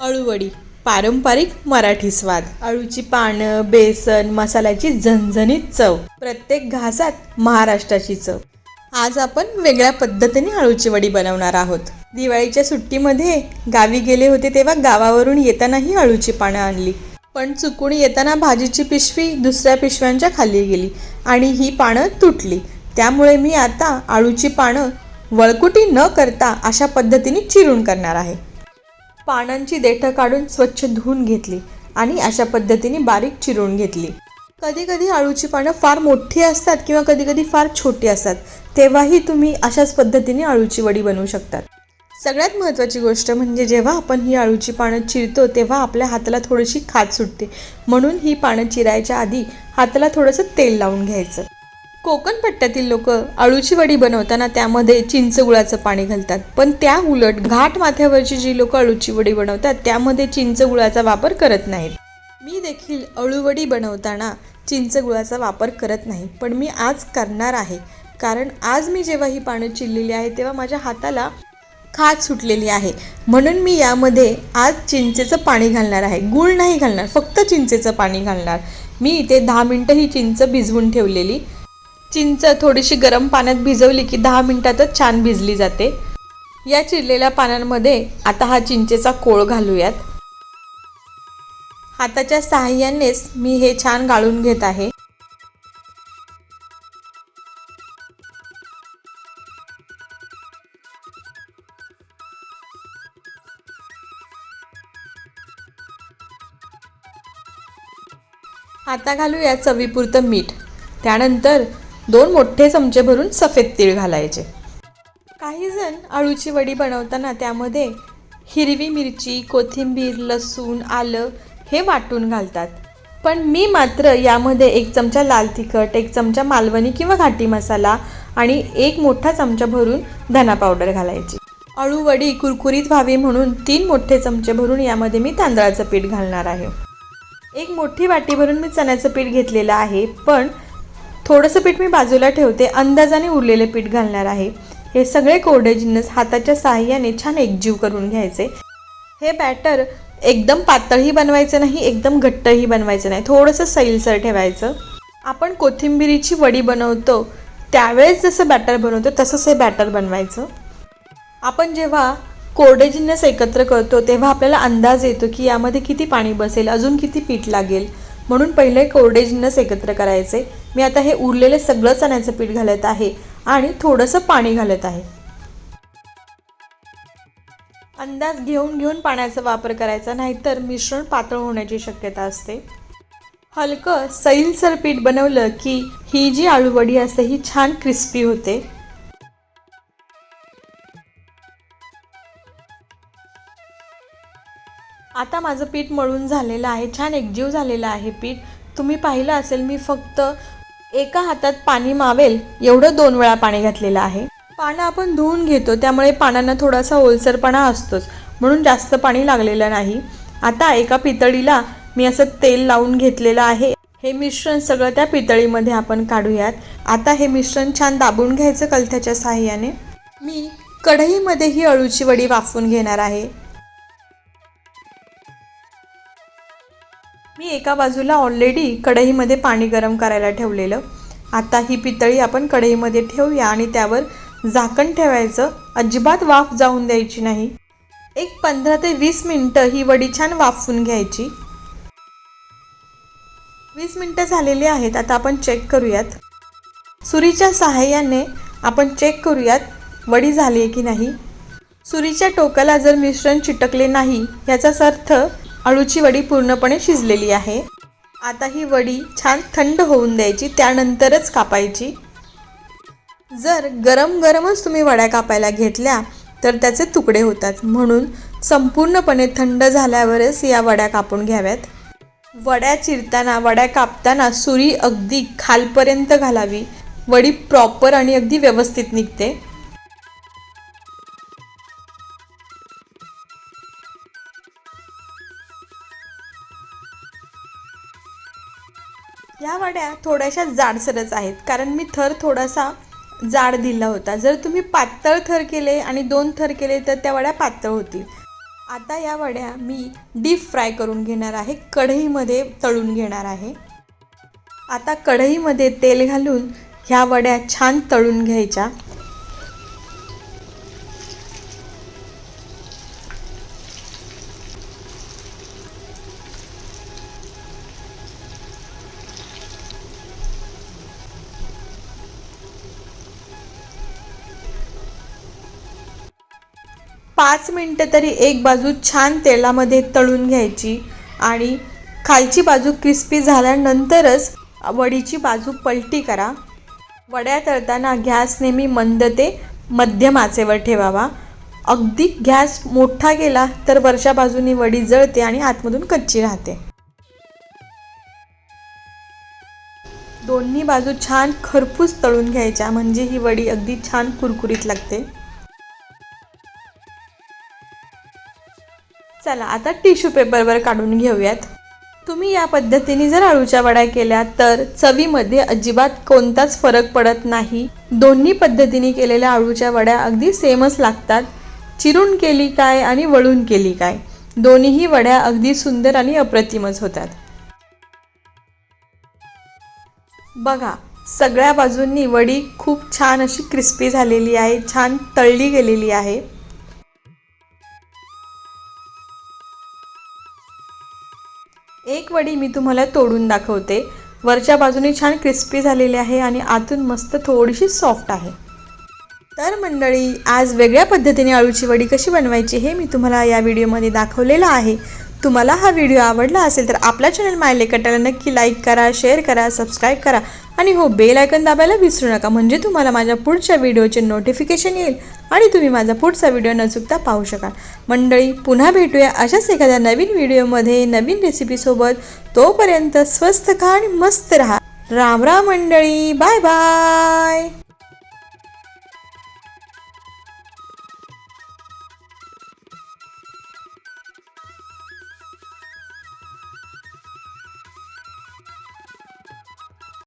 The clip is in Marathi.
अळूवडी पारंपरिक मराठी स्वाद. अळूची पानं बेसन मसाल्याची झणझणीत चव. प्रत्येक घासात महाराष्ट्राची चव. आज आपण वेगळ्या पद्धतीने अळूची वडी बनवणार आहोत. दिवाळीच्या सुट्टीमध्ये गावी गेले होते तेव्हा गावावरून येतानाही अळूची पानं आणली. पण चुकून येताना भाजीची पिशवी दुसऱ्या पिशव्यांच्या खाली गेली आणि ही पानं तुटली. त्यामुळे मी आता अळूची पानं वळकुटी न करता अशा पद्धतीने चिरून करणार आहे. पानांची देठं काढून स्वच्छ धुवून घेतली आणि अशा पद्धतीने बारीक चिरून घेतली. कधी कधी अळूची पानं फार मोठी असतात किंवा कधी कधी फार छोटी असतात. तेव्हाही तुम्ही अशाच पद्धतीने अळूची वडी बनवू शकतात. सगळ्यात महत्त्वाची गोष्ट म्हणजे जेव्हा आपण ही अळूची पानं चिरतो तेव्हा आपल्या हाताला थोडीशी खाज सुटते. म्हणून ही पानं चिरायच्या आधी हाताला थोडंसं तेल लावून घ्यायचं. कोकण पट्ट्यातील लोक अळूची वडी बनवताना त्यामध्ये चिंच गुळाचं पाणी घालतात. पण त्या उलट घाट माथ्यावरची जी लोक अळूची वडी बनवतात त्यामध्ये चिंच गुळाचा वापर करत नाहीत. मी देखील अळूवडी बनवताना चिंच गुळाचा वापर करत नाही पण मी आज करणार आहे. कारण आज मी जेव्हा ही पानं चिरलेली आहे तेव्हा माझ्या हाताला खाज सुटलेली आहे. म्हणून मी यामध्ये आज चिंचेचं पाणी घालणार आहे. गूळ नाही घालणार फक्त चिंचेचं पाणी घालणार. मी इथे दहा मिनटं ही चिंच भिजवून ठेवलेली. चिंच थोडीशी गरम पाण्यात भिजवली की दहा मिनिटातच छान भिजली जाते. या चिरलेल्या पानांमध्ये आता हा चिंचेचा कोळ घालूयात. हाताच्या सहाय्यानेच मी हे छान गाळून घेत आहे. आता घालूया चवीपुरतं मीठ. त्यानंतर दोन मोठे चमचे भरून सफेद तीळ घालायचे. काही जण अळूची वडी बनवताना त्यामध्ये हिरवी मिरची कोथिंबीर लसूण आलं हे वाटून घालतात. पण मी मात्र यामध्ये एक चमचा लाल तिखट एक चमचा मालवणी किंवा घाटी मसाला आणि एक मोठा चमचा भरून धना पावडर घालायची. अळू वडी कुरकुरीत व्हावी म्हणून तीन मोठे चमचे भरून यामध्ये मी तांदळाचं पीठ घालणार आहे. एक मोठी वाटी भरून मी चण्याचं पीठ घेतलेलं आहे पण थोडंसं पीठ मी बाजूला ठेवते. अंदाजाने उरलेले पीठ घालणार आहे. हे सगळे कोरडे जिन्नस हाताच्या साहाय्याने छान एकजीव करून घ्यायचे. हे बॅटर एकदम पातळही बनवायचं नाही एकदम घट्टही बनवायचं नाही. थोडंसं सैलसर ठेवायचं. आपण कोथिंबिरीची वडी बनवतो त्यावेळेस जसं बॅटर बनवतो तसंच हे बॅटर बनवायचं. आपण जेव्हा कोरडे जिन्नस एकत्र करतो तेव्हा आपल्याला अंदाज येतो की यामध्ये किती पाणी बसेल अजून किती पीठ लागेल. म्हणून पहिले कोरडे जिन्नस एकत्र करायचे. मी आता हे उरलेले सगळं चण्याचं पीठ घालत आहे आणि थोडंसं पाणी घालत आहे. अंदाज घेऊन घेऊन पाण्याचा वापर करायचा नाहीतर मिश्रण पातळ होण्याची शक्यता असते. हलकं सैलसर पीठ बनवलं की ही जी आळूवडी असते ही छान क्रिस्पी होते. आता माझं पीठ मळून झालेलं आहे छान एकजीव झालेलं आहे पीठ. तुम्ही पाहिलं असेल मी फक्त एका हातात पाणी मावेल एवढं दोन वेळा पाणी घातलेलं आहे. पानं आपण धुवून घेतो त्यामुळे पानांना थोडासा ओलसरपणा असतोच म्हणून जास्त पाणी लागलेलं नाही. आता एका पितळीला मी असं तेल लावून घेतलेलं आहे. हे मिश्रण सगळं त्या पितळीमध्ये आपण काढूयात. आता हे मिश्रण छान दाबून घ्यायचं कलथ्याच्या साह्याने मी कढईमध्ये ही अळूची वडी वाफवून घेणार आहे. मी एका बाजूला ऑलरेडी कढईमध्ये पाणी गरम करायला ठेवलेलं. आता ही पितळी आपण कढईमध्ये ठेवूया आणि त्यावर झाकण ठेवायचं. अजिबात वाफ जाऊन द्यायची नाही. एक पंधरा ते वीस मिनटं ही वडी छान वाफवून घ्यायची. वीस मिनटं झालेली आहेत आता आपण चेक करूयात. सुरीच्या सहाय्याने आपण चेक करूयात वडी झाली आहे की नाही. सुरीच्या टोकाला जर मिश्रण चिटकले नाही याचाच अर्थ अळूची वडी पूर्णपणे शिजलेली आहे. आता ही वडी छान थंड होऊन द्यायची त्यानंतरच कापायची. जर गरम गरमच तुम्ही वड्या कापायला घेतल्या तर त्याचे तुकडे होतात. म्हणून संपूर्णपणे थंड झाल्यावरच या वड्या कापून घ्याव्यात. वड्या चिरताना वड्या कापताना सुरी अगदी खालपर्यंत घालावी. वडी प्रॉपर आणि अगदी व्यवस्थित निघते. या वड्या थोड्याशा जाडसरच आहेत. कारण मी थर थोडासा जाड दिला होता. जर तुम्ही पातळ थर केले आणि दोन थर केले तर त्या वड्या पातळ होतील. आता या वड्या मी डीप फ्राय करून घेणार आहे. कढईमध्ये तळून घेणार आहे. आता कढईमध्ये तेल घालून ह्या वड्या छान तळून घ्यायच्या. पाच मिनटं तरी एक बाजू छान तेलामध्ये तळून घ्यायची आणि खालची बाजू क्रिस्पी झाल्यानंतरच वडीची बाजू पलटी करा. वड्या तळताना गॅस नेहमी मंद ते मध्यम आचेवर ठेवावा. अगदी गॅस मोठा गेला तर वरच्या बाजूनी वडी जळते आणि आतमधून कच्ची राहते. दोन्ही बाजू छान खरपूस तळून घ्यायच्या म्हणजे ही वडी अगदी छान कुरकुरीत लागते. चला आता टिश्यू पेपरवर काढून घेऊयात. तुम्ही या पद्धतीने जर अळूच्या वड्या केल्या तर चवीमध्ये अजिबात कोणताच फरक पडत नाही. दोन्ही पद्धतीने केलेल्या अळूच्या वड्या अगदी सेमच लागतात. चिरून केली काय आणि वळून केली काय? दोन्हीही वड्या अगदी सुंदर आणि अप्रतिमच होतात. बघा सगळ्या बाजूंनी वडी खूप छान अशी क्रिस्पी झालेली आहे छान तळली गेलेली आहे. एक वडी मी तुम्हाला तोडून दाखवते. वरच्या बाजूने छान क्रिस्पी झालेली आहे आणि आतून मस्त थोडीशी सॉफ्ट आहे. तर मंडळी आज वेगळ्या पद्धतीने अळूची वडी कशी बनवायची हे मी तुम्हाला या व्हिडिओमध्ये दाखवलेलं आहे. तुम्हाला हा व्हिडिओ आवडला असेल तर आपला चॅनल माय लेकटाला नक्की लाईक करा शेअर करा सबस्क्राईब करा. आणि हो बेल आयकन दाबायला विसरू नका. म्हणजे तुम्हाला माझ्या पुढच्या व्हिडिओचे नोटिफिकेशन येईल आणि तुम्ही माझा पुढचा व्हिडिओ न चुकता पाहू शकाल. मंडळी पुन्हा भेटूया अशाच एखाद्या नवीन व्हिडिओमध्ये नवीन रेसिपीसोबत तोपर्यंत स्वस्त खा आणि मस्त राहा. राम राम मंडळी. Bye bye